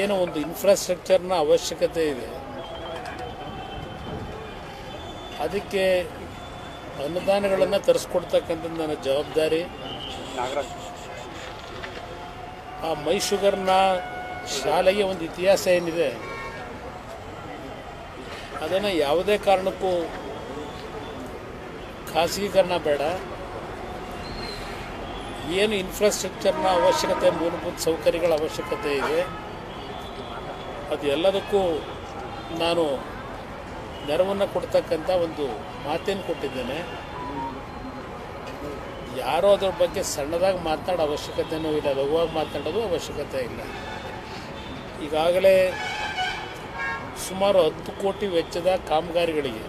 ಏನೋ ಒಂದು ಇನ್ಫ್ರಾಸ್ಟ್ರಕ್ಚರ್ನ ಅವಶ್ಯಕತೆ ಇದೆ. ಅದಕ್ಕೆ ಅನುದಾನಗಳನ್ನು ತರಿಸ್ಕೊಡ್ತಕ್ಕಂಥ ನನ್ನ ಜವಾಬ್ದಾರಿ. ಆ ಮೈ ಶುಗರ್ನ ಶಾಲೆಗೆ ಒಂದು ಇತಿಹಾಸ ಏನಿದೆ, ಅದನ್ನು ಯಾವುದೇ ಕಾರಣಕ್ಕೂ ಖಾಸಗೀಕರಣ ಬೇಡ. ಏನು ಇನ್ಫ್ರಾಸ್ಟ್ರಕ್ಚರ್ನ ಅವಶ್ಯಕತೆ, ಮೂಲಭೂತ ಸೌಕರ್ಯಗಳ ಅವಶ್ಯಕತೆ ಇದೆ. ಅದು ಎಲ್ಲದಕ್ಕೂ ನಾನು ನೆರವನ್ನು ಕೊಡ್ತಕ್ಕಂಥ ಒಂದು ಮಾತೇನು ಕೊಟ್ಟಿದ್ದೇನೆ. ಯಾರೋ ಅದ್ರ ಬಗ್ಗೆ ಸಣ್ಣದಾಗಿ ಮಾತಾಡೋ ಅವಶ್ಯಕತೆನೂ ಇಲ್ಲ, ಲಘುವಾಗಿ ಮಾತನಾಡೋದು ಅವಶ್ಯಕತೆ ಇಲ್ಲ. ಈಗಾಗಲೇ ಸುಮಾರು ಹತ್ತು ಕೋಟಿ ವೆಚ್ಚದ ಕಾಮಗಾರಿಗಳಿಗೆ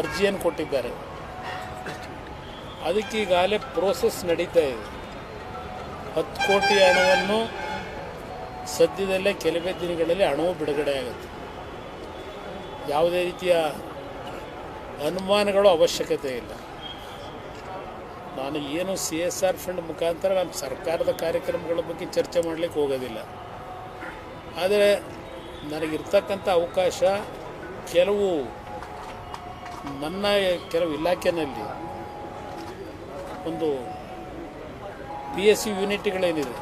ಅರ್ಜಿಯನ್ನು ಕೊಟ್ಟಿದ್ದಾರೆ. ಅದಕ್ಕೆ ಈಗಾಗಲೇ ಪ್ರೋಸೆಸ್ ನಡೀತಾ ಇದೆ. ಹತ್ತು ಕೋಟಿ ಹಣವನ್ನು ಸದ್ಯದಲ್ಲೇ ಕೆಲವೇ ದಿನಗಳಲ್ಲಿ ಹಣವು ಬಿಡುಗಡೆ ಆಗುತ್ತೆ. ಯಾವುದೇ ರೀತಿಯ ಅನುಮಾನಗಳು ಅವಶ್ಯಕತೆ ಇಲ್ಲ. ನಾನು ಏನು ಸಿ ಎಸ್ ಆರ್ ಫಂಡ್ ಮುಖಾಂತರ ನಮ್ಮ ಸರ್ಕಾರದ ಕಾರ್ಯಕ್ರಮಗಳ ಬಗ್ಗೆ ಚರ್ಚೆ ಮಾಡಲಿಕ್ಕೆ ಹೋಗೋದಿಲ್ಲ. ಆದರೆ ನನಗಿರ್ತಕ್ಕಂಥ ಅವಕಾಶ ಕೆಲವು ನನ್ನ ಕೆಲವು ಇಲಾಖೆಯಲ್ಲಿ ಒಂದು ಪಿ ಎಸ್ ಸಿ ಯೂನಿಟ್ಗಳೇನಿದೆ.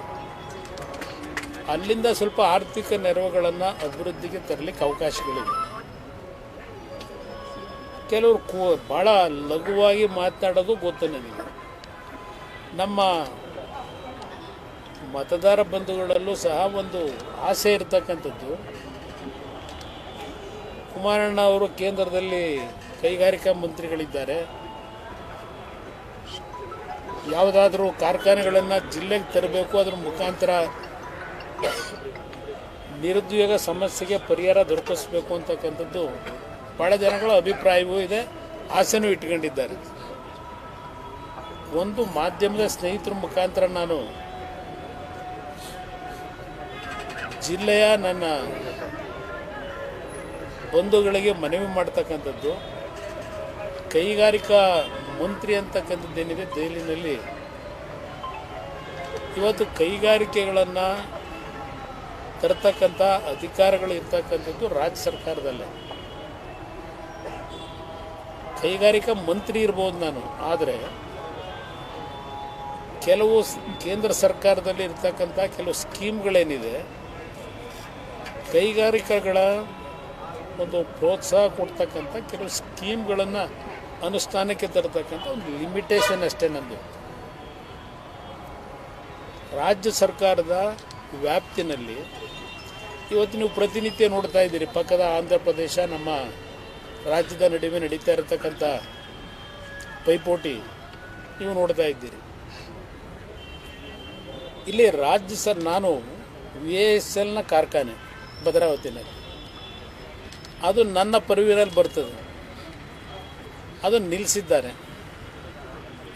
ಅಲ್ಲಿಂದ ಸ್ವಲ್ಪ ಆರ್ಥಿಕ ನೆರವುಗಳನ್ನು ಅಭಿವೃದ್ಧಿಗೆ ತರಲಿಕ್ಕೆ ಅವಕಾಶಗಳಿವೆ. ಕೆಲವರು ಕೂ ಭಾಳ ಲಘುವಾಗಿ ಮಾತಾಡೋದು ಗೊತ್ತು ನನಗೆ ನಮ್ಮ ಮತದಾರ ಬಂಧುಗಳಲ್ಲೂ ಸಹ ಒಂದು ಆಸೆ ಇರತಕ್ಕಂಥದ್ದು. ಕುಮಾರಣ್ಣ ಅವರು ಕೇಂದ್ರದಲ್ಲಿ ಕೈಗಾರಿಕಾ ಮಂತ್ರಿಗಳಿದ್ದಾರೆ. ಯಾವುದಾದ್ರೂ ಕಾರ್ಖಾನೆಗಳನ್ನು ಜಿಲ್ಲೆಗೆ ತರಬೇಕು, ಅದ್ರ ಮುಖಾಂತರ ನಿರುದ್ಯೋಗ ಸಮಸ್ಯೆಗೆ ಪರಿಹಾರ ದೊರಕಿಸ್ಬೇಕು ಅಂತಕ್ಕಂಥದ್ದು ಭಾಳ ಜನಗಳ ಅಭಿಪ್ರಾಯವೂ ಇದೆ, ಆಸೆನೂ ಇಟ್ಕೊಂಡಿದ್ದಾರೆ. ಒಂದು ಮಾಧ್ಯಮದ ಸ್ನೇಹಿತರ ಮುಖಾಂತರ ನಾನು ಜಿಲ್ಲೆಯ ನನ್ನ ಬಂಧುಗಳಿಗೆ ಮನವಿ ಮಾಡ್ತಕ್ಕಂಥದ್ದು, ಕೈಗಾರಿಕಾ ಮಂತ್ರಿ ಅಂತಕ್ಕಂಥದ್ದೇನಿದೆ, ದೆಹಲಿನಲ್ಲಿ. ಇವತ್ತು ಕೈಗಾರಿಕೆಗಳನ್ನು ತರ್ತಕ್ಕಂಥ ಅಧಿಕಾರಗಳು ಇರ್ತಕ್ಕಂಥದ್ದು ರಾಜ್ಯ ಸರ್ಕಾರದಲ್ಲೇ. ಕೈಗಾರಿಕಾ ಮಂತ್ರಿ ಇರ್ಬೋದು ನಾನು, ಆದರೆ ಕೆಲವು ಕೇಂದ್ರ ಸರ್ಕಾರದಲ್ಲಿ ಇರ್ತಕ್ಕಂಥ ಕೆಲವು ಸ್ಕೀಮ್ಗಳೇನಿದೆ, ಕೈಗಾರಿಕೆಗಳ ಒಂದು ಪ್ರೋತ್ಸಾಹ ಕೊಡ್ತಕ್ಕಂಥ ಕೆಲವು ಸ್ಕೀಮ್ಗಳನ್ನು ಅನುಷ್ಠಾನಕ್ಕೆ ತರತಕ್ಕಂಥ ಒಂದು ಲಿಮಿಟೇಷನ್ ಅಷ್ಟೇ ನಂದು. ರಾಜ್ಯ ಸರ್ಕಾರದ ವ್ಯಾಪ್ತಿನಲ್ಲಿ ಇವತ್ತು ನೀವು ಪ್ರತಿನಿತ್ಯ ನೋಡ್ತಾ ಇದ್ದೀರಿ. ಪಕ್ಕದ ಆಂಧ್ರ ಪ್ರದೇಶ, ನಮ್ಮ ರಾಜ್ಯದ ನಡುವೆ ನಡೀತಾ ಇರತಕ್ಕಂಥ ಪೈಪೋಟಿ ನೀವು ನೋಡ್ತಾ ಇದ್ದೀರಿ. ಇಲ್ಲಿ ರಾಜ್ಯ ಸರ್, ನಾನು ವಿ ಎಸ್ ಎಲ್ನ ಕಾರ್ಖಾನೆ ಭದ್ರಾವತಿನಲ್ಲಿ ಅದು ನನ್ನ ಪರಿವಿನಲ್ಲಿ ಬರ್ತದೆ. ಅದು ನಿಲ್ಲಿಸಿದ್ದಾರೆ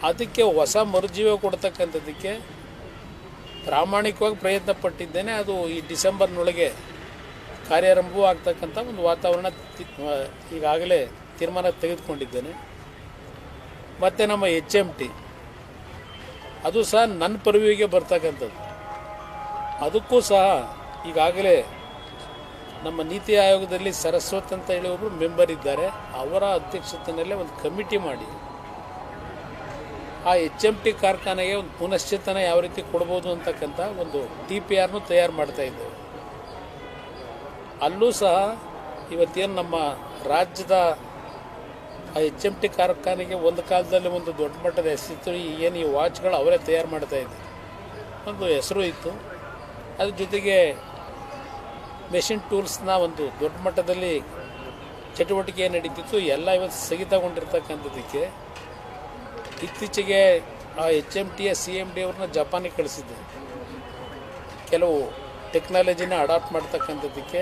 ಅದಕ್ಕೆ ಹೊಸ ಮರುಜೀವ ಕೊಡ್ತಕ್ಕಂಥದ್ದಕ್ಕೆ ಪ್ರಾಮಾಣಿಕವಾಗಿ ಪ್ರಯತ್ನ ಪಟ್ಟಿದ್ದೇನೆ ಅದು ಈ ಡಿಸೆಂಬರ್ನೊಳಗೆ ಕಾರ್ಯಾರಂಭವೂ ಆಗ್ತಕ್ಕಂಥ ಒಂದು ವಾತಾವರಣ ಈಗಾಗಲೇ ತೀರ್ಮಾನ ತೆಗೆದುಕೊಂಡಿದ್ದೇನೆ. ಮತ್ತು ನಮ್ಮ ಎಚ್ ಎಂ ಟಿ ಅದು ಸಹ ನನ್ನ ಪರವಿಗೆ ಬರ್ತಕ್ಕಂಥದ್ದು. ಅದಕ್ಕೂ ಸಹ ಈಗಾಗಲೇ ನಮ್ಮ ನೀತಿ ಆಯೋಗದಲ್ಲಿ ಸರಸ್ವತ್ ಅಂತ ಹೇಳಿ ಒಬ್ಬರು ಮೆಂಬರ್ ಇದ್ದಾರೆ. ಅವರ ಅಧ್ಯಕ್ಷತೆಯಲ್ಲೇ ಒಂದು ಕಮಿಟಿ ಮಾಡಿ ಆ ಎಚ್ ಎಂ ಟಿ ಕಾರ್ಖಾನೆಗೆ ಒಂದು ಪುನಶ್ಚೇತನ ಯಾವ ರೀತಿ ಕೊಡ್ಬೋದು ಅಂತಕ್ಕಂಥ ಒಂದು ಟಿ ಪಿ ಆರ್ನು ತಯಾರು ಮಾಡ್ತಾ ಇದ್ದೇವೆ. ಅಲ್ಲೂ ಸಹ ಇವತ್ತೇನು ನಮ್ಮ ರಾಜ್ಯದ ಆ ಎಚ್ ಎಂ ಟಿ ಕಾರ್ಖಾನೆಗೆ ಒಂದು ಕಾಲದಲ್ಲಿ ಒಂದು ದೊಡ್ಡ ಮಟ್ಟದ ಹೆಸರಿತ್ತು ಏನು ಈ ವಾಚ್ಗಳು ಅವರೇ ತಯಾರು ಮಾಡ್ತಾ ಇದ್ದೆ. ಒಂದು ಹೆಸರು ಇತ್ತು. ಅದ್ರ ಜೊತೆಗೆ ಮೆಷಿನ್ ಟೂಲ್ಸ್ನ ಒಂದು ದೊಡ್ಡ ಮಟ್ಟದಲ್ಲಿ ಚಟುವಟಿಕೆ ನಡೀತಿತ್ತು, ಎಲ್ಲ ಇವತ್ತು ಸ್ಥಗಿತಗೊಂಡಿರ್ತಕ್ಕಂಥದ್ದಕ್ಕೆ ಇತ್ತೀಚೆಗೆ ಆ ಎಚ್ ಎಂ ಟಿಯ ಸಿ ಎಂ ಡಿ ಅವ್ರನ್ನ ಜಪಾನಿಗೆ ಕಳಿಸಿದ್ದೆ. ಕೆಲವು ಟೆಕ್ನಾಲಜಿನ ಅಡಾಪ್ಟ್ ಮಾಡ್ತಕ್ಕಂಥದ್ದಕ್ಕೆ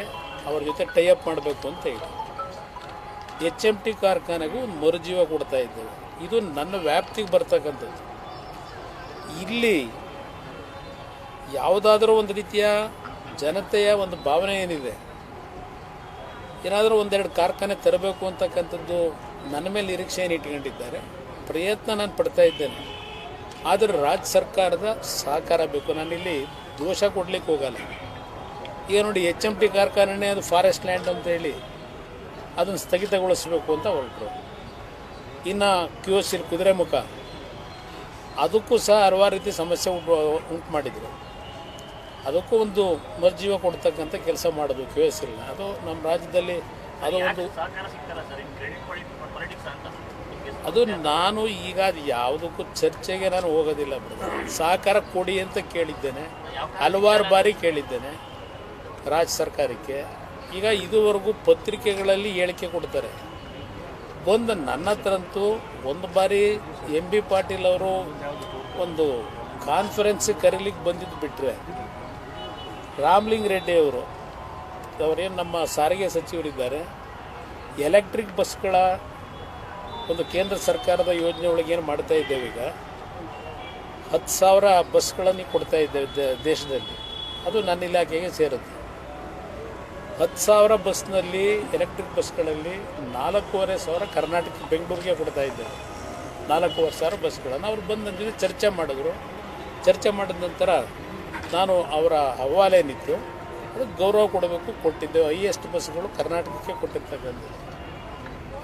ಅವ್ರ ಜೊತೆ ಟೈ ಅಪ್ ಮಾಡಬೇಕು ಅಂತ ಹೇಳಿ. ಎಚ್ ಎಂ ಟಿ ಕಾರ್ಖಾನೆಗೂ ಒಂದು ಮರುಜೀವ ಕೊಡ್ತಾ ಇದ್ದೇವೆ. ಇದು ನನ್ನ ವ್ಯಾಪ್ತಿಗೆ ಬರ್ತಕ್ಕಂಥದ್ದು. ಇಲ್ಲಿ ಯಾವುದಾದ್ರೂ ಒಂದು ರೀತಿಯ ಜನತೆಯ ಒಂದು ಭಾವನೆ ಏನಿದೆ? ಏನಾದರೂ ಒಂದೆರಡು ಕಾರ್ಖಾನೆ ತರಬೇಕು ಅಂತಕ್ಕಂಥದ್ದು ನನ್ನ ಮೇಲೆ ನಿರೀಕ್ಷೆಯನ್ನು ಇಟ್ಕೊಂಡಿದ್ದಾರೆ? ಪ್ರಯತ್ನ ನಾನು ಪಡ್ತಾ ಇದ್ದೇನೆ. ಆದರೆ ರಾಜ್ಯ ಸರ್ಕಾರದ ಸಹಕಾರ ಬೇಕು. ನಾನಿಲ್ಲಿ ದೋಷ ಕೊಡ್ಲಿಕ್ಕೆ ಹೋಗಲ್ಲ. ಈಗ ನೋಡಿ ಎಚ್ ಎಂ ಟಿ ಕಾರ್ಖಾನೆ ಅದು ಫಾರೆಸ್ಟ್ ಲ್ಯಾಂಡ್ ಅಂತ ಹೇಳಿ ಅದನ್ನು ಸ್ಥಗಿತಗೊಳಿಸಬೇಕು ಅಂತ ಹೊರಟರು. ಇನ್ನು ಕ್ಯೂ ಕುದುರೆ ಕುದುರೆಮುಖ ಅದಕ್ಕೂ ಸಹ ಹಲವಾರು ರೀತಿ ಸಮಸ್ಯೆ ಉಂಟು ಉಂಟು ಮಾಡಿದರು. ಅದಕ್ಕೂ ಒಂದು ಮರ್ಜೀವ ಕೊಡ್ತಕ್ಕಂಥ ಕೆಲಸ ಮಾಡೋದು ಕ್ಯೂ ಎಸ್ ಅದು ನಮ್ಮ ರಾಜ್ಯದಲ್ಲಿ ಅದು ಒಂದು ಸಹಕಾರ ಸಿಗ್ತಲ್ಲ ಸರ್ ಇನ್ ಕ್ರೆಡಿಟ್ ಪಾಲಿಟಿಕ್ಸ್ ಅಂತ ನಿಮ್ಗೆ ಅದು ನಾನು ಈಗ ಯಾವುದಕ್ಕೂ ಚರ್ಚೆಗೆ ನಾನು ಹೋಗೋದಿಲ್ಲ. ಸಹಕಾರ ಕೊಡಿ ಅಂತ ಕೇಳಿದ್ದೇನೆ. ಹಲವಾರು ಬಾರಿ ಕೇಳಿದ್ದೇನೆ ರಾಜ್ಯ ಸರ್ಕಾರಕ್ಕೆ. ಈಗ ಇದುವರೆಗೂ ಪತ್ರಿಕೆಗಳಲ್ಲಿ ಹೇಳಿಕೆ ಕೊಡ್ತಾರೆ. ಒಂದು ನನ್ನ ಹತ್ರಂತೂ ಒಂದು ಬಾರಿ ಎಂ ಬಿ ಪಾಟೀಲ್ ಅವರು ಒಂದು ಕಾನ್ಫರೆನ್ಸ್ ಕರೀಲಿಕ್ಕೆ ಬಂದಿದ್ದು ಬಿಟ್ಟರೆ ರಾಮ್ಲಿಂಗ್ ರೆಡ್ಡಿ ಅವರು, ಅವರೇನು ನಮ್ಮ ಸಾರಿಗೆ ಸಚಿವರಿದ್ದಾರೆ. ಎಲೆಕ್ಟ್ರಿಕ್ ಬಸ್ಗಳ ಒಂದು ಕೇಂದ್ರ ಸರ್ಕಾರದ ಯೋಜನೆ ಒಳಗೆ ಏನು ಮಾಡ್ತಾ ಇದ್ದೇವೆ ಈಗ? ಹತ್ತು ಸಾವಿರ ಬಸ್ಗಳನ್ನು ಕೊಡ್ತಾ ಇದ್ದೇವೆ ದೇಶದಲ್ಲಿ. ಅದು ನನ್ನ ಇಲಾಖೆಗೆ ಸೇರುತ್ತೆ. ಹತ್ತು ಸಾವಿರ ಬಸ್ನಲ್ಲಿ, ಎಲೆಕ್ಟ್ರಿಕ್ ಬಸ್ಗಳಲ್ಲಿ ನಾಲ್ಕೂವರೆ ಸಾವಿರ ಕರ್ನಾಟಕ, ಬೆಂಗಳೂರಿಗೆ ಕೊಡ್ತಾ ಇದ್ದೇವೆ. ನಾಲ್ಕೂವರೆ ಸಾವಿರ ಬಸ್ಗಳನ್ನು. ಅವ್ರು ಬಂದ ಚರ್ಚೆ ಮಾಡಿದ್ರು. ಚರ್ಚೆ ಮಾಡಿದ ನಂತರ ನಾನು ಅವರ ಅಹವಾಲು ಏನಿತ್ತು ಅದಕ್ಕೆ ಗೌರವ ಕೊಡಬೇಕು, ಕೊಟ್ಟಿದ್ದೆವು. ಹೈಯೆಸ್ಟ್ ಬಸ್ಗಳು ಕರ್ನಾಟಕಕ್ಕೆ ಕೊಟ್ಟಿರ್ತಕ್ಕಂಥದ್ದು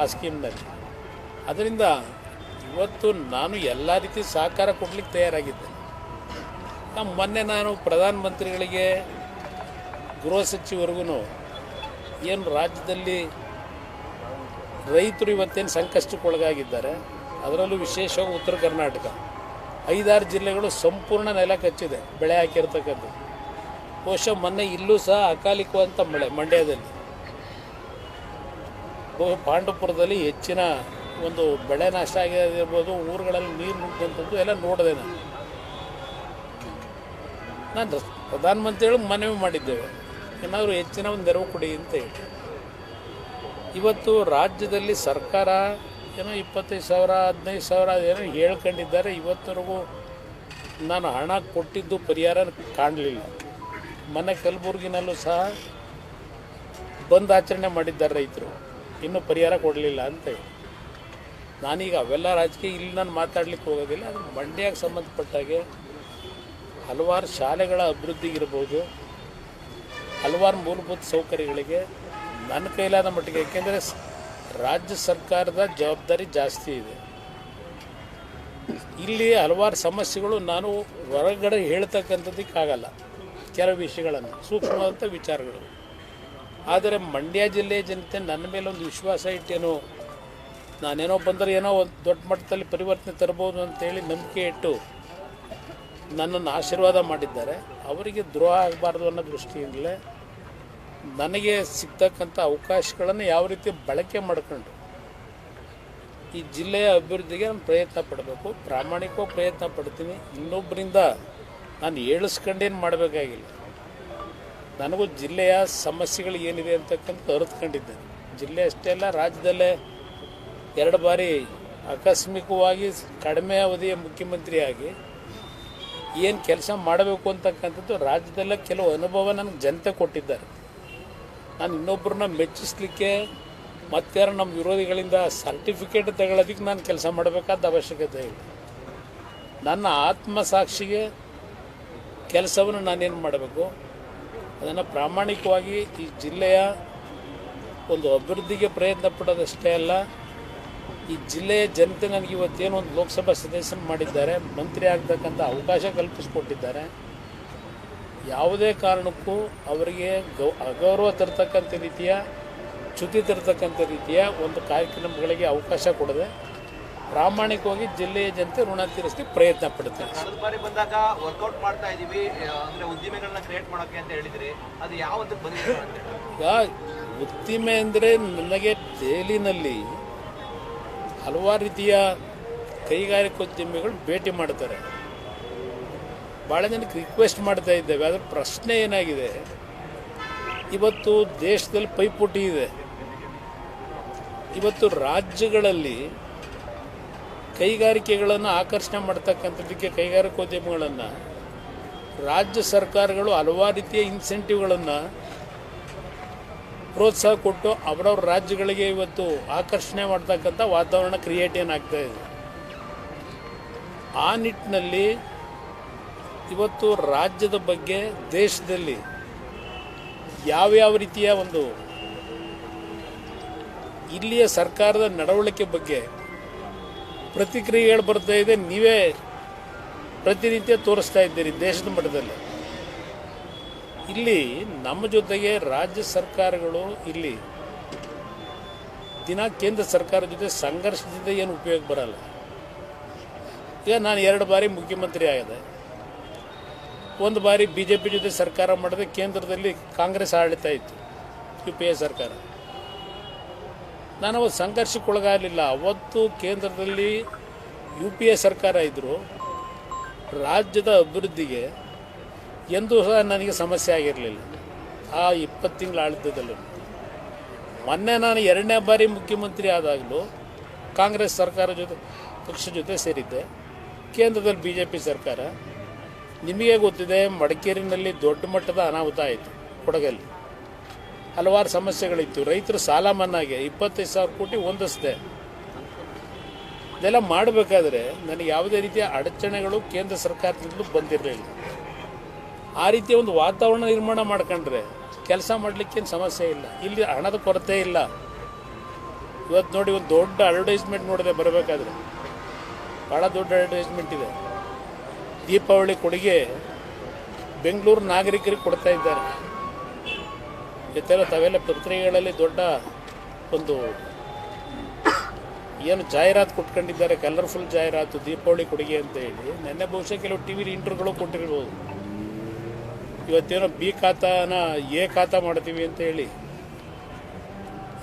ಆ ಸ್ಕೀಮ್ನಲ್ಲಿ. ಅದರಿಂದ ಇವತ್ತು ನಾನು ಎಲ್ಲ ರೀತಿ ಸಹಕಾರ ಕೊಡಲಿಕ್ಕೆ ತಯಾರಾಗಿದ್ದೆ ನಮ್ಮ ಮೊನ್ನೆ ನಾನು ಪ್ರಧಾನಮಂತ್ರಿಗಳಿಗೆ, ಗೃಹ ಸಚಿವರಿಗೂ ಏನು ರಾಜ್ಯದಲ್ಲಿ ರೈತರು ಇವತ್ತೇನು ಸಂಕಷ್ಟಕ್ಕೊಳಗಾಗಿದ್ದಾರೆ, ಅದರಲ್ಲೂ ವಿಶೇಷವಾಗಿ ಉತ್ತರ ಕರ್ನಾಟಕ. ಐದಾರು ಜಿಲ್ಲೆಗಳು ಸಂಪೂರ್ಣ ನೆಲ ಕಚ್ಚಿದೆ, ಬೆಳೆ ಹಾಕಿರ್ತಕ್ಕಂಥದ್ದು. ಬಹುಶಃ ಮೊನ್ನೆ ಇಲ್ಲೂ ಸಹ ಅಕಾಲಿಕವಂತ ಮಳೆ ಮಂಡ್ಯದಲ್ಲಿ. ಪಾಂಡವಪುರದಲ್ಲಿ ಹೆಚ್ಚಿನ ಒಂದು ಬೆಳೆ ನಾಶ ಆಗಿರ್ಬೋದು ಊರುಗಳಲ್ಲಿ ನೀರು ನುಗ್ಗುವಂಥದ್ದು ಎಲ್ಲ ನೋಡಿದೆ ನಾನು. ನಾನು ಪ್ರಧಾನಮಂತ್ರಿಗಳು ಮನವಿ ಮಾಡಿದ್ದೇವೆ. ಏನಾದರೂ ಹೆಚ್ಚಿನ ಒಂದು ನೆರವು ಕೊಡಿ ಅಂತ ಹೇಳಿ. ಇವತ್ತು ರಾಜ್ಯದಲ್ಲಿ ಸರ್ಕಾರ ಏನೋ ಇಪ್ಪತ್ತೈದು ಸಾವಿರ, ಹದಿನೈದು ಸಾವಿರ ಏನೋ ಹೇಳ್ಕೊಂಡಿದ್ದಾರೆ. ಇವತ್ತರೆಗೂ ನಾನು ಹಣ ಕೊಟ್ಟಿದ್ದು ಪರಿಹಾರ ಕಾಣಲಿಲ್ಲ. ಮನೆ ಕಲಬುರ್ಗಿನಲ್ಲೂ ಸಹ ಬಂದ್ ಆಚರಣೆ ಮಾಡಿದ್ದಾರೆ ರೈತರು. ಇನ್ನೂ ಪರಿಹಾರ ಕೊಡಲಿಲ್ಲ ಅಂತ ಹೇಳಿ. ನಾನೀಗ ಅವೆಲ್ಲ ರಾಜಕೀಯ ಇಲ್ಲಿ ನಾನು ಮಾತಾಡ್ಲಿಕ್ಕೆ ಹೋಗೋದಿಲ್ಲ, ಅದು ಮಂಡ್ಯಕ್ಕೆ ಸಂಬಂಧಪಟ್ಟಾಗೆ ಹಲವಾರು ಶಾಲೆಗಳ ಅಭಿವೃದ್ಧಿಗಿರ್ಬೋದು ಹಲವಾರು ಮೂಲಭೂತ ಸೌಕರ್ಯಗಳಿಗೆ ನನ್ನ ಕೈಲಾದ ಮಟ್ಟಿಗೆ ಏಕೆಂದರೆ ರಾಜ್ಯ ಸರ್ಕಾರದ ಜವಾಬ್ದಾರಿ ಜಾಸ್ತಿ ಇದೆ. ಇಲ್ಲಿ ಹಲವಾರು ಸಮಸ್ಯೆಗಳು ನಾನು ಹೊರಗಡೆ ಹೇಳ್ತಕ್ಕಂಥದ್ದಕ್ಕಾಗಲ್ಲ, ಕೆಲವು ವಿಷಯಗಳನ್ನು, ಸೂಕ್ಷ್ಮವಾದಂಥ ವಿಚಾರಗಳು. ಆದರೆ ಮಂಡ್ಯ ಜಿಲ್ಲೆಯ ಜನತೆ ನನ್ನ ಮೇಲೆ ಒಂದು ವಿಶ್ವಾಸ ಇಟ್ಟೇನೋ ನಾನೇನೋ ಬಂದರೆ ಏನೋ ಒಂದು ದೊಡ್ಡ ಮಟ್ಟದಲ್ಲಿ ಪರಿವರ್ತನೆ ತರ್ಬೋದು ಅಂತೇಳಿ ನಂಬಿಕೆ ಇಟ್ಟು ನನ್ನನ್ನು ಆಶೀರ್ವಾದ ಮಾಡಿದ್ದಾರೆ. ಅವರಿಗೆ ದ್ರೋಹ ಆಗಬಾರ್ದು ಅನ್ನೋ ದೃಷ್ಟಿಯಿಂದಲೇ ನನಗೆ ಸಿಗ್ತಕ್ಕಂಥ ಅವಕಾಶಗಳನ್ನು ಯಾವ ರೀತಿ ಬಳಕೆ ಮಾಡಿಕೊಂಡು ಈ ಜಿಲ್ಲೆಯ ಅಭಿವೃದ್ಧಿಗೆ ನಾನು ಪ್ರಯತ್ನ ಪಡಬೇಕು. ಪ್ರಾಮಾಣಿಕವಾಗಿ ಪ್ರಯತ್ನ ಪಡ್ತೀನಿ. ಇನ್ನೊಬ್ಬರಿಂದ ನಾನು ಏಳಿಸ್ಕೊಂಡೇನು ಮಾಡಬೇಕಾಗಿಲ್ಲ. ನನಗೂ ಜಿಲ್ಲೆಯ ಸಮಸ್ಯೆಗಳು ಏನಿದೆ ಅಂತಕ್ಕಂಥ ಅರಿತ್ಕೊಂಡಿದ್ದೇನೆ. ಜಿಲ್ಲೆ ಅಷ್ಟೇ ಅಲ್ಲ, ರಾಜ್ಯದಲ್ಲೇ ಎರಡು ಬಾರಿ ಆಕಸ್ಮಿಕವಾಗಿ ಕಡಿಮೆ ಅವಧಿಯ ಮುಖ್ಯಮಂತ್ರಿಯಾಗಿ ಏನು ಕೆಲಸ ಮಾಡಬೇಕು ಅಂತಕ್ಕಂಥದ್ದು ರಾಜ್ಯದಲ್ಲೇ ಕೆಲವು ಅನುಭವ ನನಗೆ ಜನತೆ ಕೊಟ್ಟಿದ್ದಾರೆ. ನಾನು ಇನ್ನೊಬ್ಬರನ್ನ ಮೆಚ್ಚಿಸ್ಲಿಕ್ಕೆ ಮತ್ತಾರು ನಮ್ಮ ವಿರೋಧಿಗಳಿಂದ ಸರ್ಟಿಫಿಕೇಟ್ ತಗೊಳ್ಳೋದಕ್ಕೆ ನಾನು ಕೆಲಸ ಮಾಡಬೇಕಾದ ಅವಶ್ಯಕತೆ ಇಲ್ಲ. ನನ್ನ ಆತ್ಮಸಾಕ್ಷಿಗೆ ಕೆಲಸವನ್ನು ನಾನೇನು ಮಾಡಬೇಕು? ಅದನ್ನು ಪ್ರಾಮಾಣಿಕವಾಗಿ ಈ ಜಿಲ್ಲೆಯ ಒಂದು ಅಭಿವೃದ್ಧಿಗೆ ಪ್ರಯತ್ನ ಪಡೋದಷ್ಟೇ ಅಲ್ಲ ಈ ಜಿಲ್ಲೆಯ ಜನತೆ ನನಗೆ ಇವತ್ತೇನು ಒಂದು ಲೋಕಸಭಾ ಸದಸ್ಯನ ಮಾಡಿದ್ದಾರೆ ಮಂತ್ರಿ ಆಗ್ತಕ್ಕಂಥ ಅವಕಾಶ ಕಲ್ಪಿಸ್ಕೊಟ್ಟಿದ್ದಾರೆ. ಯಾವುದೇ ಕಾರಣಕ್ಕೂ ಅವರಿಗೆ ಗೌ ಅಗೌರವ ತರ್ತಕ್ಕಂಥ ರೀತಿಯ ಚ್ಯುತಿ ತರ್ತಕ್ಕಂಥ ರೀತಿಯ ಒಂದು ಕಾರ್ಯಕ್ರಮಗಳಿಗೆ ಅವಕಾಶ ಕೊಡದೆ ಪ್ರಾಮಾಣಿಕವಾಗಿ ಜಿಲ್ಲೆಯ ಜನತೆ ಋಣ ತೀರಿಸಿ ಪ್ರಯತ್ನ ಪಡುತ್ತೆ ಕಳೆದ ಬಾರಿ ಬಂದಾಗ ವರ್ಕೌಟ್ ಮಾಡ್ತಾ ಇದೀವಿ ಅಂದರೆ ಉದ್ದಿಮೆಗಳನ್ನ ಕ್ರಿಯೇಟ್ ಮಾಡೋಕೆ ಅಂತ ಹೇಳಿದ್ರಿ ಅದು ಯಾವ ಈಗ ಉದ್ದಿಮೆ ಅಂದರೆ ನನಗೆ ದೆಹಲಿನಲ್ಲಿ ಹಲವಾರು ರೀತಿಯ ಕೈಗಾರಿಕೋದ್ಯಮಿಗಳು ಭೇಟಿ ಮಾಡ್ತಾರೆ ಭಾಳ ಜನಕ್ಕೆ ರಿಕ್ವೆಸ್ಟ್ ಮಾಡ್ತಾ ಇದ್ದೇವೆ. ಅದರ ಪ್ರಶ್ನೆ ಏನಾಗಿದೆ? ಇವತ್ತು ದೇಶದಲ್ಲಿ ಪೈಪೋಟಿ ಇದೆ. ಇವತ್ತು ರಾಜ್ಯಗಳಲ್ಲಿ ಕೈಗಾರಿಕೆಗಳನ್ನು ಆಕರ್ಷಣೆ ಮಾಡ್ತಕ್ಕಂಥದ್ದಕ್ಕೆ ಕೈಗಾರಿಕೋದ್ಯಮಗಳನ್ನು ರಾಜ್ಯ ಸರ್ಕಾರಗಳು ಹಲವಾರು ರೀತಿಯ ಇನ್ಸೆಂಟಿವ್ಗಳನ್ನು ಪ್ರೋತ್ಸಾಹ ಕೊಟ್ಟು ಅವರವ್ರ ರಾಜ್ಯಗಳಿಗೆ ಇವತ್ತು ಆಕರ್ಷಣೆ ಮಾಡ್ತಕ್ಕಂಥ ವಾತಾವರಣ ಕ್ರಿಯೇಟ್ ಏನಾಗ್ತಾ ಇದೆ? ಆ ನಿಟ್ಟಿನಲ್ಲಿ ಇವತ್ತು ರಾಜ್ಯದ ಬಗ್ಗೆ ದೇಶದಲ್ಲಿ ಯಾವ್ಯಾವ ರೀತಿಯ ಒಂದು ಇಲ್ಲಿಯ ಸರ್ಕಾರದ ನಡವಳಿಕೆ ಬಗ್ಗೆ ಪ್ರತಿಕ್ರಿಯೆಗಳು ಬರ್ತಾ ಇದೆ, ನೀವೇ ಪ್ರತಿನಿತ್ಯ ತೋರಿಸ್ತಾ ಇದ್ದೀರಿ ದೇಶದ ಮಟ್ಟದಲ್ಲಿ. ಇಲ್ಲಿ ನಮ್ಮ ಜೊತೆಗೆ ರಾಜ್ಯ ಸರ್ಕಾರಗಳು ಇಲ್ಲಿ ದಿನ ಕೇಂದ್ರ ಸರ್ಕಾರ ಜೊತೆ ಸಂಘರ್ಷದಿಂದ ಏನು ಉಪಯೋಗ ಬರಲ್ಲ. ಈಗ ನಾನು ಎರಡು ಬಾರಿ ಮುಖ್ಯಮಂತ್ರಿ ಆಗಿದೆ ಒಂದು ಬಾರಿ ಬಿ ಜೆ ಪಿ ಜೊತೆ ಸರ್ಕಾರ ಮಾಡಿದೆ, ಕೇಂದ್ರದಲ್ಲಿ ಕಾಂಗ್ರೆಸ್ ಆಡಳಿತ ಇತ್ತು, ಯು ಪಿ ಎ ಸರ್ಕಾರ. ನಾನು ಅವತ್ತು ಸಂಘರ್ಷಕ್ಕೊಳಗಾಗಲಿಲ್ಲ. ಅವತ್ತು ಕೇಂದ್ರದಲ್ಲಿ ಯು ಪಿ ಎ ಸರ್ಕಾರ ಇದ್ದರು ರಾಜ್ಯದ ಅಭಿವೃದ್ಧಿಗೆ ಎಂದೂ ಸಹ ನನಗೆ ಸಮಸ್ಯೆ ಆಗಿರಲಿಲ್ಲ. ಆ ಇಪ್ಪತ್ತು ತಿಂಗಳ ಆಡಳಿತದಲ್ಲೂ ಮೊನ್ನೆ ನಾನು ಎರಡನೇ ಬಾರಿ ಮುಖ್ಯಮಂತ್ರಿ ಆದಾಗಲೂ ಕಾಂಗ್ರೆಸ್ ಸರ್ಕಾರ ಜೊತೆ, ಪಕ್ಷ ಜೊತೆ ಸೇರಿದ್ದೆ. ಕೇಂದ್ರದಲ್ಲಿ ಬಿ ಜೆ ಪಿ ಸರ್ಕಾರ. ನಿಮಗೆ ಗೊತ್ತಿದೆ, ಮಡಿಕೇರಿನಲ್ಲಿ ದೊಡ್ಡ ಮಟ್ಟದ ಅನಾಹುತ ಆಯಿತು, ಕೊಡಗಲ್ಲಿ. ಹಲವಾರು ಸಮಸ್ಯೆಗಳಿತ್ತು. ರೈತರು ಸಾಲ ಮನ್ನಾಗೆ ಇಪ್ಪತ್ತೈದು ಸಾವಿರ ಕೋಟಿ ಹೊಂದಿಸ್ದೆ. ಇದೆಲ್ಲ ಮಾಡಬೇಕಾದ್ರೆ ನನಗೆ ಯಾವುದೇ ರೀತಿಯ ಅಡಚಣೆಗಳು ಕೇಂದ್ರ ಸರ್ಕಾರದಿಂದಲೂ ಬಂದಿರಲಿಲ್ಲ. ಆ ರೀತಿಯ ಒಂದು ವಾತಾವರಣ ನಿರ್ಮಾಣ ಮಾಡ್ಕೊಂಡ್ರೆ ಕೆಲಸ ಮಾಡಲಿಕ್ಕೇನು ಸಮಸ್ಯೆ ಇಲ್ಲ. ಇಲ್ಲಿ ಹಣದ ಕೊರತೆ ಇಲ್ಲ. ಇವತ್ತು ನೋಡಿ ಒಂದು ದೊಡ್ಡ ಅಡ್ವರ್ಟೈಸ್ಮೆಂಟ್ ನೋಡಿದೆ ಬರಬೇಕಾದ್ರೆ. ಭಾಳ ದೊಡ್ಡ ಅಡ್ವರ್ಟೈಸ್ಮೆಂಟ್ ಇದೆ. ದೀಪಾವಳಿ ಕೊಡುಗೆ ಬೆಂಗಳೂರು ನಾಗರಿಕರಿಗೆ ಕೊಡ್ತಾ ಇದ್ದಾರೆ. ಜೊತೆಲ್ಲ ತಾವೆಲ್ಲ ಪತ್ರಿಕೆಗಳಲ್ಲಿ ದೊಡ್ಡ ಒಂದು ಏನು ಜಾಹೀರಾತು ಕೊಟ್ಕೊಂಡಿದ್ದಾರೆ ಕಲರ್ಫುಲ್ ಜಾಹೀರಾತು, ದೀಪಾವಳಿ ಕೊಡುಗೆ ಅಂತ ಹೇಳಿ. ನೆನ್ನೆ ಬಹುಶಃ ಕೆಲವು ಟಿ ವಿ ಇಂಟರ್ವ್ಯೂಗಳು ಕೊಟ್ಟಿರ್ಬೋದು. ಇವತ್ತೇನೋ ಬಿ ಖಾತಾನ ಎ ಖಾತಾ ಮಾಡ್ತೀವಿ ಅಂತ ಹೇಳಿ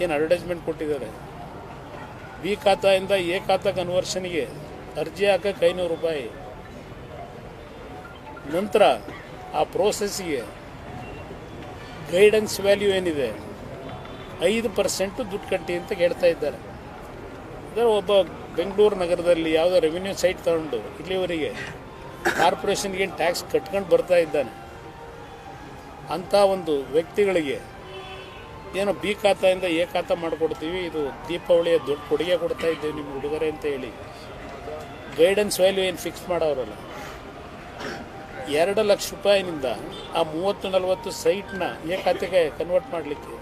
ಏನು ಅಡ್ವರ್ಟೈಸ್ಮೆಂಟ್ ಕೊಟ್ಟಿದ್ದಾರೆ. ಬಿ ಖಾತಾಯಿಂದ ಎ ಖಾತಾ ಕನ್ವರ್ಷನ್ಗೆ ಅರ್ಜಿ ಹಾಕಕ್ಕೆ ಐನೂರು ರೂಪಾಯಿ. ನಂತರ ಆ ಪ್ರೋಸೆಸ್ಗೆ ಗೈಡೆನ್ಸ್ ವ್ಯಾಲ್ಯೂ ಏನಿದೆ? ಐದು ಪರ್ಸೆಂಟು ದುಡ್ಡು ಕಟ್ಟಿ ಅಂತ ಹೇಳ್ತಾ ಇದ್ದಾರೆ. ಅಂದರೆ ಒಬ್ಬ ಬೆಂಗಳೂರು ನಗರದಲ್ಲಿ ಯಾವುದೋ ರೆವಿನ್ಯೂ ಸೈಟ್ ತಗೊಂಡು ಇಲ್ಲಿವರೆಗೆ ಕಾರ್ಪೊರೇಷನ್ಗೆ ಟ್ಯಾಕ್ಸ್ ಕಟ್ಕೊಂಡು ಬರ್ತಾ ಇದ್ದಾನೆ. ಅಂಥ ಒಂದು ವ್ಯಕ್ತಿಗಳಿಗೆ ಏನೋ ಬಿ ಖಾತಾಯಿಂದ ಎ ಖಾತೆ ಮಾಡಿಕೊಡ್ತೀವಿ. ಇದು ದೀಪಾವಳಿಯ ದೊಡ್ಡ ಕೊಡುಗೆ ಕೊಡ್ತಾ ಇದ್ದೇವೆ ನಿಮ್ಮ ಹುಡುಗರೆ ಅಂತ ಹೇಳಿ. ಗೈಡೆನ್ಸ್ ವ್ಯಾಲ್ಯೂ ಏನು ಫಿಕ್ಸ್ ಮಾಡೋರಲ್ಲ. ಎರಡು ಲಕ್ಷ ರೂಪಾಯಿನಿಂದ ಆ ಮೂವತ್ತು ನಲವತ್ತು ಸೈಟ್ನ ಎ ಖಾತೆಗೆ ಕನ್ವರ್ಟ್ ಮಾಡಲಿಕ್ಕೆ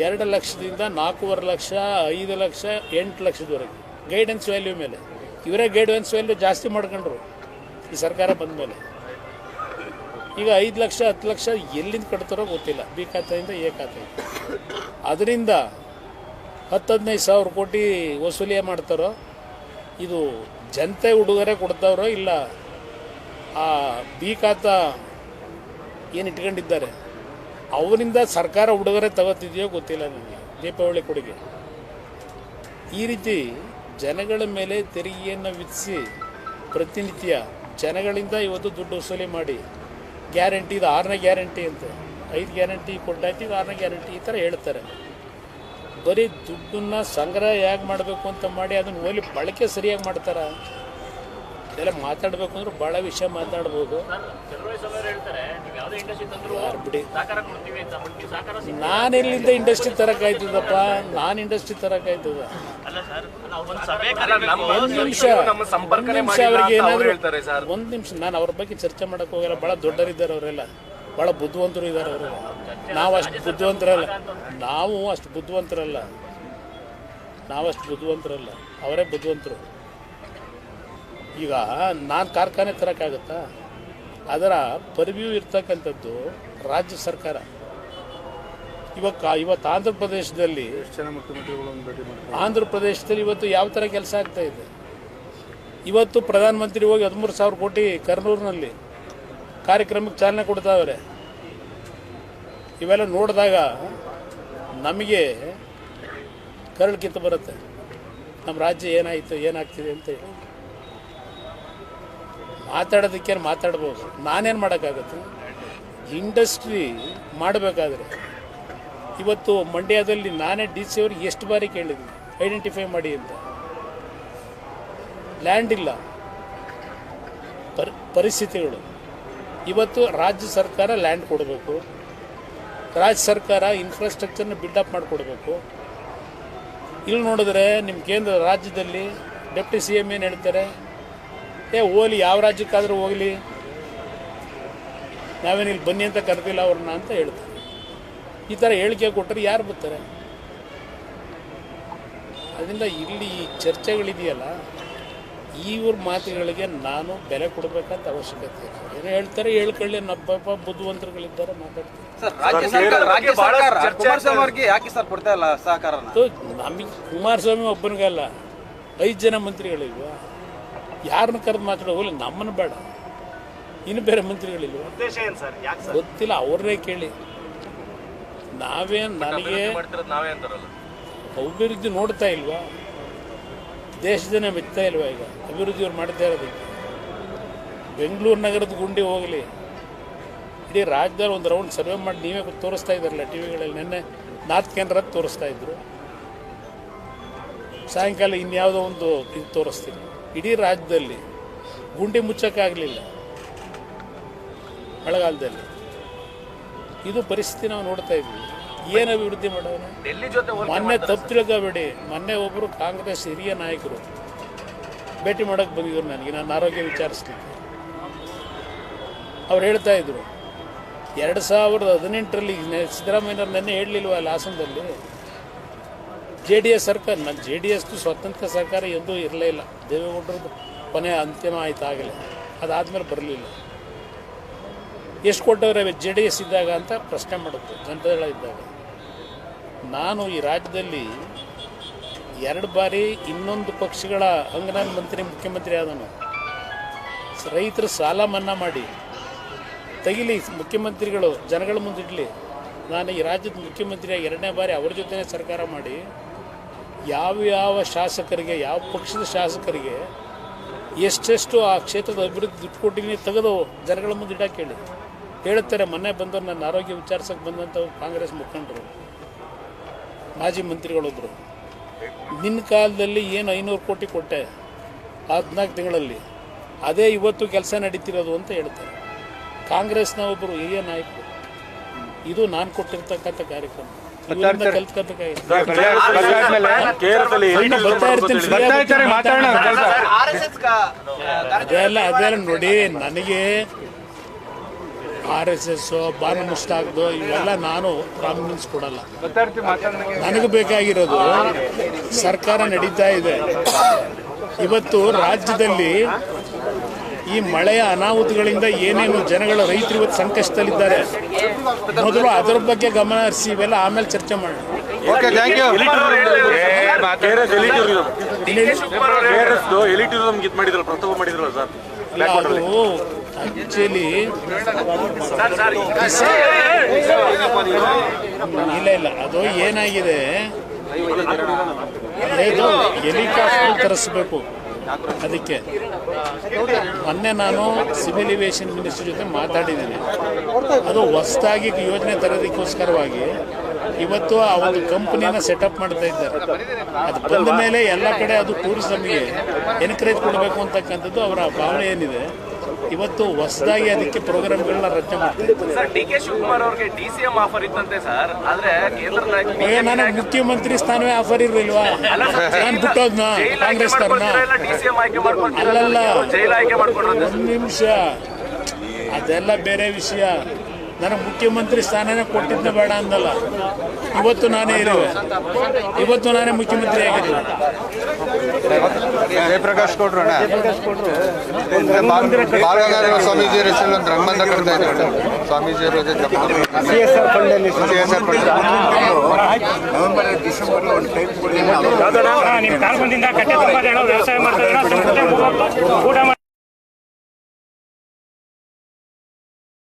ಎರಡು ಲಕ್ಷದಿಂದ ನಾಲ್ಕೂವರೆ ಲಕ್ಷ, ಐದು ಲಕ್ಷ, ಎಂಟು ಲಕ್ಷದವರೆಗೆ ಗೈಡೆನ್ಸ್ ವ್ಯಾಲ್ಯೂ ಮೇಲೆ. ಇವರೇ ಗೈಡೆನ್ಸ್ ವ್ಯಾಲ್ಯೂ ಜಾಸ್ತಿ ಮಾಡ್ಕೊಂಡ್ರು ಈ ಸರ್ಕಾರ ಬಂದ ಮೇಲೆ ಈಗ ಐದು ಲಕ್ಷ, ಹತ್ತು ಲಕ್ಷ ಎಲ್ಲಿಂದ ಕಟ್ತಾರೋ ಗೊತ್ತಿಲ್ಲ. ಬಿ ಖಾತೆಯಿಂದ ಎ ಖಾತೆ ಅದರಿಂದ ಹತ್ತು, ಹದಿನೈದು ಸಾವಿರ ಕೋಟಿ ವಸೂಲಿ ಮಾಡ್ತಾರೋ, ಇದು ಜನತೆ ಉಡುಗೊರೆ ಕೊಡ್ತಾವ್ರೋ ಇಲ್ಲ, ಆ ಬಿ ಖಾತ ಏನು ಇಟ್ಕೊಂಡಿದ್ದಾರೆ? ಅವರಿಂದ ಸರ್ಕಾರ ಉಡುಗೊರೆ ತಗೋತಿದೆಯೋ ಗೊತ್ತಿಲ್ಲ ನನಗೆ, ದೀಪಾವಳಿ ಕೊಡುಗೆ. ಈ ರೀತಿ ಜನಗಳ ಮೇಲೆ ತೆರಿಗೆಯನ್ನು ವಿಧಿಸಿ ಪ್ರತಿನಿತ್ಯ ಜನಗಳಿಂದ ಇವತ್ತು ದುಡ್ಡು ವಸೂಲಿ ಮಾಡಿ ಗ್ಯಾರಂಟಿ ಇದು, ಆರನೇ ಗ್ಯಾರಂಟಿ ಅಂತ. ಐದು ಗ್ಯಾರಂಟಿ ಕೊಟ್ಟಾಯ್ತು ಇದು ಆರನೇ ಗ್ಯಾರಂಟಿ ಈ ಥರ ಹೇಳ್ತಾರೆ. ಬರೀ ದುಡ್ಡನ್ನು ಸಂಗ್ರಹ ಹೇಗೆ ಮಾಡಬೇಕು ಅಂತ ಮಾಡಿ ಅದನ್ನು ಓಲಿ ಬಳಕೆ ಸರಿಯಾಗಿ ಮಾಡ್ತಾರ? ಇದೆಲ್ಲ ಮಾತಾಡಬೇಕು ಅಂದ್ರೆ ಭಾಳ ವಿಷಯ ಮಾತಾಡ್ಬೋದು. ಬಿಡಿ? ನಾನು ಎಲ್ಲಿಂದ ಇಂಡಸ್ಟ್ರಿ ತರಕಾಯ್ತದಪ್ಪ ನಾನು ಇಂಡಸ್ಟ್ರಿ ತರಕಾಯ್ತದ ಅಲ್ಲ ಸರ್ ನಾವು ಒಂದು ನಿಮಿಷ ನಮ್ಮ ಸಂಪರ್ಕನೇ ಒಂದ್ ನಿಮಿಷ ಅವ್ರಿಗೆ ಏನಾದ್ರು. ಒಂದ್ ನಿಮಿಷ ನಾನು ಅವ್ರ ಬಗ್ಗೆ ಚರ್ಚೆ ಮಾಡಕ್ ಹೋಗಲ್ಲ ಬಹಳ ದೊಡ್ಡರಿದ್ದಾರೆ ಅವರೆಲ್ಲ. ಬಹಳ ಬುದ್ಧಿವಂತರು ಇದ್ದಾರೆ ಅವರು. ನಾವು ಅಷ್ಟು ಬುದ್ಧಿವಂತರಲ್ಲ. ನಾವು ಅಷ್ಟು ಬುದ್ಧಿವಂತರಲ್ಲ. ನಾವಷ್ಟು ಅಷ್ಟು ಬುದ್ಧಿವಂತರಲ್ಲ. ಅವರೇ ಬುದ್ಧಿವಂತರು. ಈಗ ನಾನು ಕಾರ್ಖಾನೆ ತರೋಕ್ಕಾಗತ್ತಾ? ಅದರ ಪರಿವ್ಯೂ ಇರ್ತಕ್ಕಂಥದ್ದು ರಾಜ್ಯ ಸರ್ಕಾರ. ಇವಾಗ ಇವತ್ತು ಆಂಧ್ರ ಪ್ರದೇಶದಲ್ಲಿ ಆಂಧ್ರ ಪ್ರದೇಶದಲ್ಲಿ ಇವತ್ತು ಯಾವ ಥರ ಕೆಲಸ ಆಗ್ತಾ ಇದೆ? ಇವತ್ತು ಪ್ರಧಾನಮಂತ್ರಿ ಹೋಗಿ ಹದಿಮೂರು ಸಾವಿರ ಕೋಟಿ ಕರ್ನೂರಿನಲ್ಲಿ ಕಾರ್ಯಕ್ರಮಕ್ಕೆ ಚಾಲನೆ ಕೊಡ್ತಾವ್ರೆ. ಇವೆಲ್ಲ ನೋಡಿದಾಗ ನಮಗೆ ಕರಳು ಬರುತ್ತೆ. ನಮ್ಮ ರಾಜ್ಯ ಏನಾಯಿತು, ಏನಾಗ್ತಿದೆ ಅಂತ ಹೇಳಿ. ಮಾತಾಡೋದಕ್ಕೇನು ಮಾತಾಡ್ಬೋದು? ನಾನೇನು ಮಾಡೋಕ್ಕಾಗತ್ತೆ? ಇಂಡಸ್ಟ್ರಿ ಮಾಡಬೇಕಾದ್ರೆ, ಇವತ್ತು ಮಂಡ್ಯದಲ್ಲಿ ನಾನೇ ಡಿ ಸಿ ಅವ್ರಿಗೆ ಎಷ್ಟು ಬಾರಿ ಕೇಳಿದ್ವಿ ಐಡೆಂಟಿಫೈ ಮಾಡಿ ಅಂತ. ಲ್ಯಾಂಡ್ ಇಲ್ಲ. ಪರಿ, ಪರಿಸ್ಥಿತಿಗಳು. ಇವತ್ತು ರಾಜ್ಯ ಸರ್ಕಾರ ಲ್ಯಾಂಡ್ ಕೊಡಬೇಕು. ರಾಜ್ಯ ಸರ್ಕಾರ ಇನ್ಫ್ರಾಸ್ಟ್ರಕ್ಚರ್ನ ಬಿಲ್ಡಪ್ ಮಾಡಿಕೊಡ್ಬೇಕು. ಇಲ್ಲಿ ನೋಡಿದ್ರೆ ನಿಮ್ಮ ಕೇಂದ್ರ ರಾಜ್ಯದಲ್ಲಿ ಡೆಪ್ಟಿ ಸಿ ಎಂ ಏನು ಹೇಳ್ತಾರೆ? ಏ ಹೋಗಲಿ ಯಾವ ರಾಜ್ಯಕ್ಕಾದರೂ ಹೋಗಲಿ. ನಾವೇನು ಇಲ್ಲಿ ಬನ್ನಿ ಅಂತ ಕರೆದಿಲ್ಲ ಅವ್ರನ್ನ ಅಂತ ಹೇಳ್ತಾರೆ. ಈ ಥರ ಹೇಳಿಕೆ ಕೊಟ್ಟರೆ ಯಾರು ಬರ್ತಾರೆ? ಅದರಿಂದ ಇಲ್ಲಿ ಈ ಚರ್ಚೆಗಳಿದೆಯಲ್ಲ ಇವ್ರ ಮಾತುಗಳಿಗೆ ನಾನು ಬೆಲೆ ಕೊಡಬೇಕಂತ ಅವಶ್ಯಕತೆ ಇಲ್ಲ. ಏನೋ ಹೇಳ್ತಾರೆ ಹೇಳ್ಕೊಳ್ಳಿ ನಬ್ಬ ಬುದ್ಧಿವಂತರುಗಳಿದ್ದಾರೆ ಮಾತಾಡ್ತಾರೆ ಸರ್ ರಾಜ್ಯ ಸರ್ಕಾರ ರಾಜ್ಯ ಸರ್ಕಾರ ಕುಮಾರಸ್ವಾಮಿ ಅವರಿಗೆ ಯಾಕೆ ಸರ್ ಕೊಡ್ತಾ ಇಲ್ಲ ಸಹಕಾರನ? ಅದು ನಮಗೆ ಕುಮಾರಸ್ವಾಮಿ ಒಬ್ಬನಿಗಲ್ಲ ಐದು ಜನ ಮಂತ್ರಿಗಳಿಲ್ವಾ? ಯಾರನ್ನ ಕರೆದು ಮಾತಾಡೋ ಹೋಗಲಿ ನಮ್ಮನ್ನು ಬೇಡ. ಇನ್ನು ಬೇರೆ ಮಂತ್ರಿಗಳಿಲ್ಲ ಉದ್ದೇಶ ಏನು ಸರ್ ಯಾಕೆ ಸರ್? ಗೊತ್ತಿಲ್ಲ ಅವ್ರನ್ನೇ ಕೇಳಿ. ನಾವೇನು ನನಗೆ ಮಾಡ್ತಿರೋದು ನಾವೇ ಅಂತಾರಲ್ಲ. ಅಭಿವೃದ್ಧಿ ನೋಡ್ತಾ ಇಲ್ವಾ? ದೇಶದನೇ ಮೆಚ್ತಾ ಇಲ್ವಾ ಈಗ? ಅಭಿವೃದ್ಧಿ ಅವ್ರು ಮಾಡ್ತಾ ಇರೋದಕ್ಕೆ ಬೆಂಗಳೂರು ನಗರದ ಗುಂಡಿ ಹೋಗಲಿ. ಇಡೀ ರಾಜ್ಯದಲ್ಲಿ ಒಂದು ರೌಂಡ್ ಸರ್ವೆ ಮಾಡಿ ನೀವೇ ತೋರಿಸ್ತಾ ಇದ್ದಾರಲ್ಲ ಟಿ ವಿಗಳಲ್ಲಿ ನಿನ್ನೆ. ನಾರ್ತ್ ಕೇಂದ್ರ ತೋರಿಸ್ತಾ ಇದ್ರು. ಸಾಯಂಕಾಲ ಇನ್ಯಾವುದೋ ಒಂದು ಇದು ತೋರಿಸ್ತೀನಿ. ಇಡೀ ರಾಜ್ಯದಲ್ಲಿ ಗುಂಡಿ ಮುಚ್ಚಕ್ಕಾಗಲಿಲ್ಲ ಮಳೆಗಾಲದಲ್ಲಿ. ಇದು ಪರಿಸ್ಥಿತಿ ನಾವು ನೋಡ್ತಾ ಇದ್ವಿ. ಏನು ಅಭಿವೃದ್ಧಿ ಮಾಡೋಣ? ಮೊನ್ನೆ ತಪ್ಪು ತಿಳ್ಕೋಬೇಡಿ. ಮೊನ್ನೆ ಒಬ್ಬರು ಕಾಂಗ್ರೆಸ್ ಹಿರಿಯ ನಾಯಕರು ಭೇಟಿ ಮಾಡೋಕ್ಕೆ ಬಂದಿದ್ರು ನನಗೆ. ನಾನು ಆರೋಗ್ಯ ವಿಚಾರಿಸ್ತೀನಿ. ಅವ್ರು ಹೇಳ್ತಾ ಇದ್ರು ಎರಡು ಸಾವಿರದ ಹದಿನೆಂಟರಲ್ಲಿ ಸಿದ್ದರಾಮಯ್ಯನವ್ರು ನೆನ್ನೆ ಹೇಳಲಿಲ್ವಲ್ಲ ಹಾಸನದಲ್ಲಿ ಜೆ ಡಿ ಎಸ್ ಸರ್ಕಾರ ನನ್ನ ಜೆ ಡಿ ಎಸ್ದು ಸ್ವತಂತ್ರ ಸರ್ಕಾರ ಎಂದೂ ಇರಲೇ ಇಲ್ಲ. ದೇವೇಗೌಡರದ್ದು ಕೊನೆ ಅಂತಿಮ ಆಯ್ತು, ಆಗಲಿ. ಅದಾದಮೇಲೆ ಬರಲಿಲ್ಲ. ಎಷ್ಟು ಕೊಟ್ಟವ್ರೆ ಜೆ ಡಿ ಎಸ್ ಇದ್ದಾಗ ಅಂತ ಪ್ರಶ್ನೆ ಮಾಡುತ್ತೆ ಜನತಾದಳ ಇದ್ದಾಗ. ನಾನು ಈ ರಾಜ್ಯದಲ್ಲಿ ಎರಡು ಬಾರಿ ಇನ್ನೊಂದು ಪಕ್ಷಗಳ ಅಂಗನಾನ್ ಮಂತ್ರಿ, ಮುಖ್ಯಮಂತ್ರಿ ಆದನು ರೈತರು ಸಾಲ ಮನ್ನಾ ಮಾಡಿ, ತೆಗಿಲಿ ಮುಖ್ಯಮಂತ್ರಿಗಳು ಜನಗಳ ಮುಂದಿಡಲಿ. ನಾನು ಈ ರಾಜ್ಯದ ಮುಖ್ಯಮಂತ್ರಿಯಾಗಿ ಎರಡನೇ ಬಾರಿ ಅವ್ರ ಜೊತೆ ಸರ್ಕಾರ ಮಾಡಿ ಯಾವ ಯಾವ ಶಾಸಕರಿಗೆ, ಯಾವ ಪಕ್ಷದ ಶಾಸಕರಿಗೆ ಎಷ್ಟೆಷ್ಟು ಆ ಕ್ಷೇತ್ರದ ಅಭಿವೃದ್ಧಿ ದುಡ್ಡು ಕೊಟ್ಟಿದ್ದೀನಿ ತೆಗೆದು ಜನಗಳ ಮುಂದೆ ಇಡಕ್ಕೆ ಹೇಳಿ. ಹೇಳ್ತಾರೆ, ಮೊನ್ನೆ ಬಂದವರು ನನ್ನ ಆರೋಗ್ಯ ವಿಚಾರಿಸೋಕೆ ಬಂದಂಥ ಕಾಂಗ್ರೆಸ್ ಮುಖಂಡರು, ಮಾಜಿ ಮಂತ್ರಿಗಳೊಬ್ಬರು ನಿನ್ನ ಕಾಲದಲ್ಲಿ ಏನು ಐನೂರು ಕೋಟಿ ಕೊಟ್ಟೆ ಹದಿನಾಲ್ಕು ತಿಂಗಳಲ್ಲಿ, ಅದೇ ಇವತ್ತು ಕೆಲಸ ನಡೀತಿರೋದು ಅಂತ ಹೇಳ್ತಾರೆ. ಕಾಂಗ್ರೆಸ್ನ ಒಬ್ಬರು ಹಿರಿಯ ನಾಯಕರು. ಇದು ನಾನು ಕೊಟ್ಟಿರ್ತಕ್ಕಂಥ ಕಾರ್ಯಕ್ರಮ. ಅದೆಲ್ಲ ಅದೆಲ್ಲ ನೋಡಿ ನನಗೆ ಆರ್ ಎಸ್ ಎಸ್ ಬಾನ ಮುಷ್ಟಾಕ್ದು ಇವೆಲ್ಲ ನಾನು ಪ್ರಾಮಿನೆನ್ಸ್ ಕೊಡಲ್ಲ. ನನಗೆ ಬೇಕಾಗಿರೋದು ಸರ್ಕಾರ ನಡೀತಾ ಇದೆ. ಇವತ್ತು ರಾಜ್ಯದಲ್ಲಿ ಈ ಮಳೆಯ ಅನಾಹುತಗಳಿಂದ ಏನೇನು ಜನಗಳ ರೈತರು ಇವತ್ತು ಸಂಕಷ್ಟದಲ್ಲಿದ್ದಾರೆ ಮೊದಲು ಅದರ ಬಗ್ಗೆ ಗಮನ ಹರಿಸಿ ಇವೆಲ್ಲ ಆಮೇಲೆ ಚರ್ಚೆ ಮಾಡೋಣ ಆಕ್ಚುಲಿ ಇಲ್ಲ ಇಲ್ಲ ಅದು ಏನಾಗಿದೆ ಹೆಲಿಕಾಪ್ಟರ್ ತರಿಸ್ಬೇಕು ಅದಕ್ಕೆ ಮೊನ್ನೆ ನಾನು ಸಿವಿಲ್ ಏವಿಯೇಷನ್ ಮಿನಿಸ್ಟರ್ ಜೊತೆ ಮಾತಾಡಿದ್ದೀನಿ. ಅದು ಹೊಸದಾಗಿ ಯೋಜನೆ ತರೋದಕ್ಕೋಸ್ಕರವಾಗಿ ಇವತ್ತು ಆ ಒಂದು ಕಂಪನಿನ ಸೆಟಪ್ ಮಾಡ್ತಾ ಇದ್ದಾರೆ. ಅದು ಬಂದ ಮೇಲೆ ಎಲ್ಲ ಕಡೆ ಅದು ಟೂರಿಸಮ್ಗೆ ಎನ್ಕರೇಜ್ ಕೊಡಬೇಕು ಅಂತಕ್ಕಂಥದ್ದು ಅವರ ಭಾವನೆ ಏನಿದೆ? ಇವತ್ತು ಹೊಸದಾಗಿ ಅದಕ್ಕೆ ಪ್ರೋಗ್ರಾಮ್ಗಳನ್ನ ರಚನೆ ಮಾಡ್ತಾರೆ ನನಗೆ ಮುಖ್ಯಮಂತ್ರಿ ಸ್ಥಾನವೇ ಆಫರ್ ಇರಲಿಲ್ವಾ? ನಾನು ಬಿಟ್ಟೋದ್ನ ಕಾಂಗ್ರೆಸ್ನವ್ರನ್ನ ಡಿ ಸಿ ಎಂ ಆಯ್ಕೆ ಮಾಡ್ಕೊಳ್ತೀರಾ ಅಲ್ಲಲ್ಲ. ಒಂದು ನಿಮಿಷ. ಅದೆಲ್ಲ ಬೇರೆ ವಿಷಯ. ನನಗೆ ಮುಖ್ಯಮಂತ್ರಿ ಸ್ಥಾನನೇ ಕೊಟ್ಟಿದ್ದ ಬೇಡ ಅಂದಲ್ಲ. ಇವತ್ತು ನಾನೇ ಇರುವೆ. ಇವತ್ತು ನಾನೇ ಮುಖ್ಯಮಂತ್ರಿ ಆಗಿದ್ದೀನಿ ಜಯಪ್ರಕಾಶ್ ಕೊಡ್ರು ಬಾಲಗಂಗಾಧರ ಸ್ವಾಮೀಜಿ ರಂಗಮಂದ ಕಟ್ತಾ ಇದ್ರು ಸ್ವಾಮೀಜಿ ನವೆಂಬರ್ ಡಿಸೆಂಬರ್ ಒಂದು ಕೊಡಿ